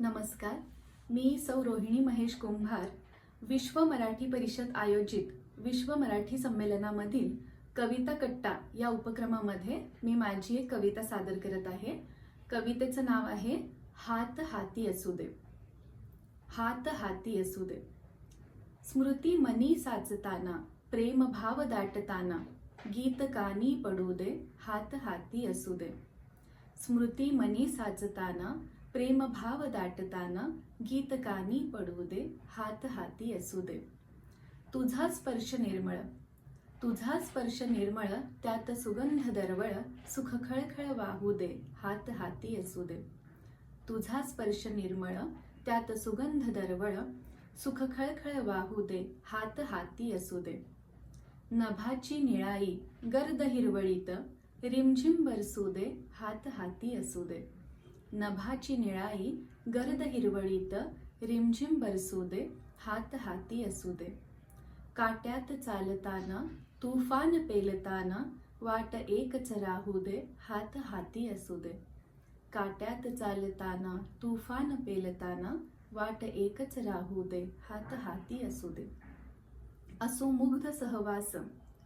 नमस्कार. मी सौ रोहिणी महेश कुंभार. विश्व मराठी परिषद आयोजित विश्व मराठी संमेलनामधील कविता कट्टा या उपक्रमामध्ये मी माझी एक कविता सादर करत आहे. कवितेचं नाव आहे हात हाती असू दे. हात हाती असू दे. स्मृती मनी साचताना प्रेम भाव दाटताना गीत कानी पडू दे हात हाती असू दे. स्मृती मनी साचताना प्रेमभाव दाटताना गीत कानी पडू दे हात हाती असू दे तुझा स्पर्श निर्मळ. तुझा स्पर्श निर्मळ त्यात सुगंध दरवळ सुख खळखळ वाहू दे हात हाती असू दे तुझा स्पर्श निर्मळ त्यात सुगंध दरवळ सुख खळखळ वाहू दे हात हाती असू दे नभाची निळाई गर्द हिरवळीत रिमझिम बरसू दे हात हाती असू दे नभाची निळाई गर्द हिरवळीत रिमझिम बरसू दे हात हाती असू दे काट्यात चालताना तुफान पेलताना वाट एकच राहू दे हात हाती असू दे काट्यात चालताना तुफान पेलताना वाट एकच राहू दे हात हाती असू दे असो मुग्ध सहवास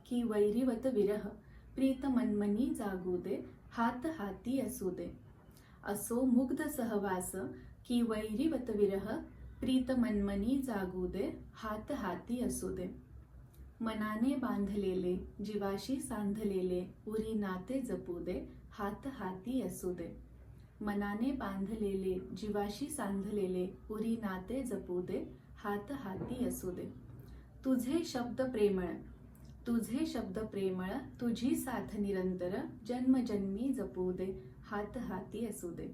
की वैरिवत विरह प्रीत मनमनी जागू दे हात हाती असू दे असो मुग्ध सहवास की वैरीवत विरह प्रीत मनमनी जागू दे हात हाती असू दे मनाने बांधलेले जीवाशी सांधलेले उरी नाते जपू दे हात हाती असू दे मनाने बांधलेले जीवाशी सांधलेले उरी नाते जपू दे हात हाती असू दे तुझे शब्द प्रेमळ तुझे शब्द प्रेमळ तुझी साथ निरंतर जन्मजन्मी जपू दे हात हाती असू दे.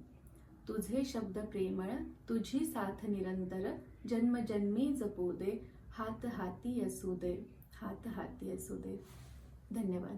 तुझे शब्द प्रेमळ तुझी साथ निरंतर जन्मजन्मी जपू दे. हात हाती असू दे. हात हाती असू दे. धन्यवाद.